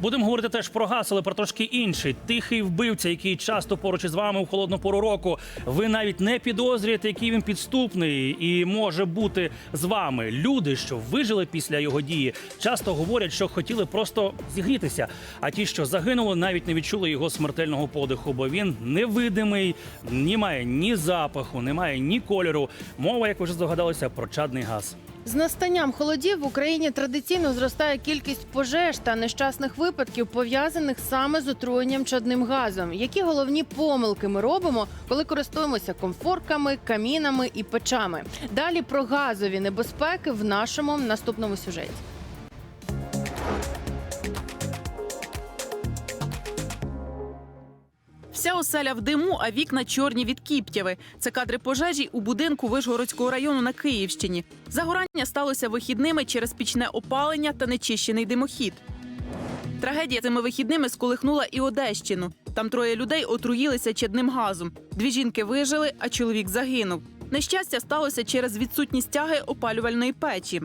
Будемо говорити теж про газ, але про трошки інший. Тихий вбивця, який часто поруч із вами у холодну пору року. Ви навіть не підозрюєте, який він підступний і може бути з вами. Люди, що вижили після його дії, часто говорять, що хотіли просто зігрітися. А ті, що загинули, навіть не відчули його смертельного подиху, бо він невидимий, не має ні запаху, немає ні кольору. Мова, як ви вже здогадалися, про чадний газ. З настанням холодів в Україні традиційно зростає кількість пожеж та нещасних випадків, пов'язаних саме з отруєнням чадним газом. Які головні помилки ми робимо, коли користуємося комфортками, камінами і печами? Далі про газові небезпеки в нашому наступному сюжеті. Вся оселя в диму, а вікна чорні від кіптяви. Це кадри пожежі у будинку Вишгородського району на Київщині. Загорання сталося вихідними через пічне опалення та нечищений димохід. Трагедія цими вихідними сколихнула і Одещину. Там троє людей отруїлися чадним газом. Дві жінки вижили, а чоловік загинув. Нещастя сталося через відсутність тяги опалювальної печі.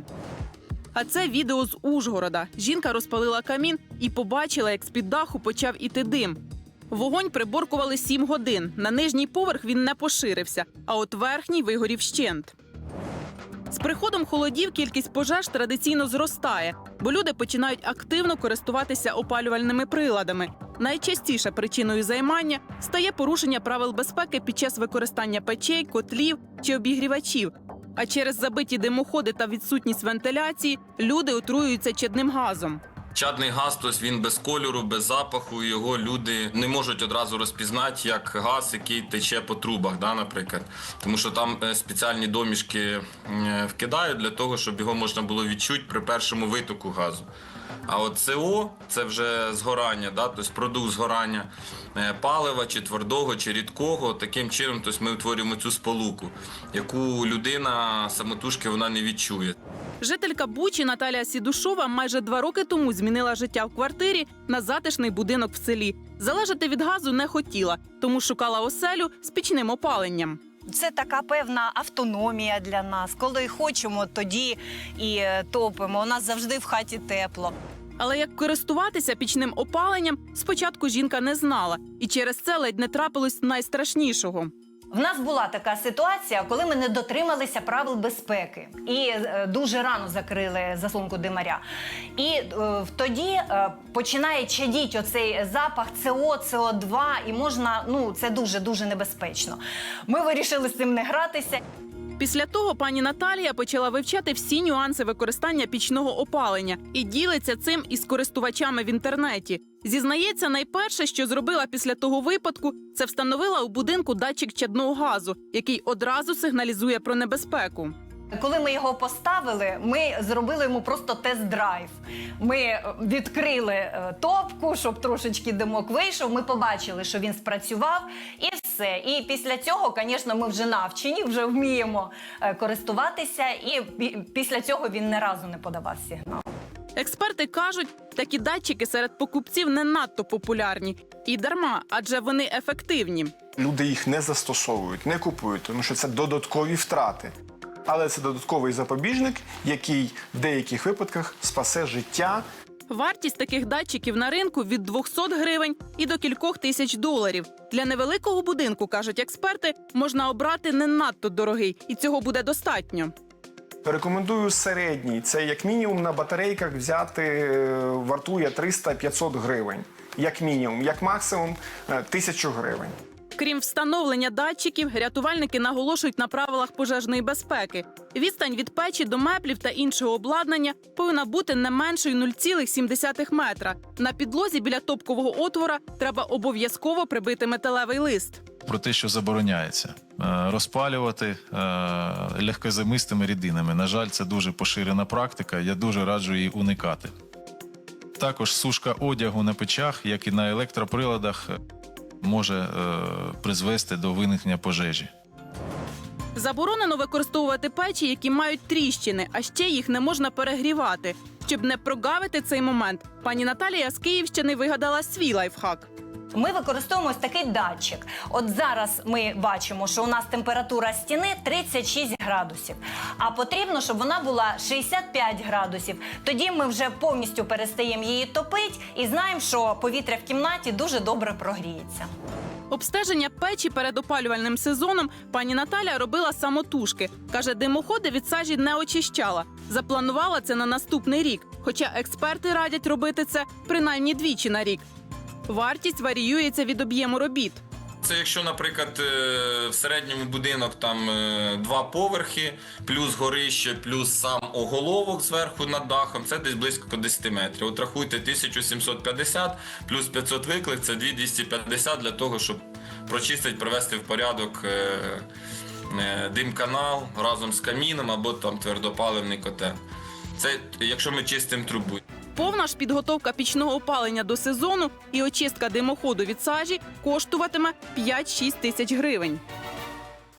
А це відео з Ужгорода. Жінка розпалила камін і побачила, як з-під даху почав іти дим. Вогонь приборкували сім годин. На нижній поверх він не поширився, а от верхній вигорів щент. З приходом холодів кількість пожеж традиційно зростає, бо люди починають активно користуватися опалювальними приладами. Найчастіше причиною займання стає порушення правил безпеки під час використання печей, котлів чи обігрівачів. А через забиті димоходи та відсутність вентиляції люди отруюються чадним газом. Чадний газ, тобто він без кольору, без запаху. Його люди не можуть одразу розпізнати як газ, який тече по трубах, да, наприклад. Тому що там е, спеціальні домішки е, вкидають для того, щоб його можна було відчути при першому витоку газу. А от СО це вже згорання, да, тобто продукт згорання е, палива, чи твердого, чи рідкого. Таким чином тобто ми утворюємо цю сполуку, яку людина самотужки вона не відчує. Жителька Бучі Наталія Сідушова майже два роки тому змінила життя в квартирі на затишний будинок в селі. Залежати від газу не хотіла, тому шукала оселю з пічним опаленням. Це така певна автономія для нас. Коли хочемо, тоді і е, топимо. У нас завжди в хаті тепло. Але як користуватися пічним опаленням, спочатку жінка не знала, і через це ледь не трапилось найстрашнішого. В нас була така ситуація, коли ми не дотрималися правил безпеки і е, дуже рано закрили заслонку димаря. І е, тоді е, починає чадіть оцей запах СО, СО2, і можна, ну це дуже дуже небезпечно. Ми вирішили з цим не гратися. Після того пані Наталія почала вивчати всі нюанси використання пічного опалення і ділиться цим із користувачами в інтернеті. Зізнається, найперше, що зробила після того випадку, це встановила у будинку датчик чадного газу, який одразу сигналізує про небезпеку. Коли ми його поставили, ми зробили йому просто тест-драйв. Ми е, відкрили е, топку, щоб трошечки димок вийшов. Ми побачили, що він спрацював, і все. І після цього, звісно, ми вже навчені, вже вміємо е, користуватися. І після цього він не разу не подавав сигнал. Експерти кажуть, такі датчики серед покупців не надто популярні і дарма, адже вони ефективні. Люди їх не застосовують, не купують, тому що це додаткові втрати. Але це додатковий запобіжник, який в деяких випадках спасе життя Вартість таких датчиків на ринку від 200 гривень і до кількох тисяч доларів. Для невеликого будинку, кажуть експерти, можна обрати не надто дорогий, і цього буде достатньо. Рекомендую середній. Це як мінімум на батарейках взяти е, вартує 300-500 гривень. Як мінімум, як максимум е, 1000 гривень. Крім встановлення датчиків, рятувальники наголошують на правилах пожежної безпеки. Відстань від печі до меблів та іншого обладнання повинна бути не меншою 0,7 метра. На підлозі біля топкового отвора треба обов'язково прибити металевий лист. про те, що забороняється е, розпалювати е, легкозамистими рідинами. На жаль, це дуже поширена практика. Я дуже раджу її уникати. Також сушка одягу на печах, як і на електроприладах, може е, призвести до виникнення пожежі. Заборонено використовувати печі, які мають тріщини, а ще їх не можна перегрівати. Щоб не прогавити цей момент, пані Наталія з Київщини вигадала свій лайфхак. Ми використовуємо ось такий датчик. От зараз ми бачимо, що у нас температура стіни 36 градусів, а потрібно, щоб вона була 65 градусів. Тоді ми вже повністю перестаємо її топити і знаємо, що повітря в кімнаті дуже добре прогріється. Обстеження печі перед опалювальним сезоном пані Наталя робила самотужки. Каже, димоходи від сажі не очищала. Запланувала це на наступний рік. Хоча експерти радять робити це принаймні двічі на рік. Вартість варіюється від об'єму робіт. Це якщо, наприклад, е, в середньому будинок там е, два поверхи, плюс горище, плюс сам оголовок зверху над дахом, це десь близько 10 метрів. От рахуйте 1750 плюс 500 виклик, це 2250 для того, щоб прочистити, привести в порядок е, е, разом з каміном або там твердопаливний котел. Це якщо ми чистимо трубу. Повна ж підготовка пічного опалення до сезону і очистка димоходу від сажі коштуватиме 5-6 тисяч гривень.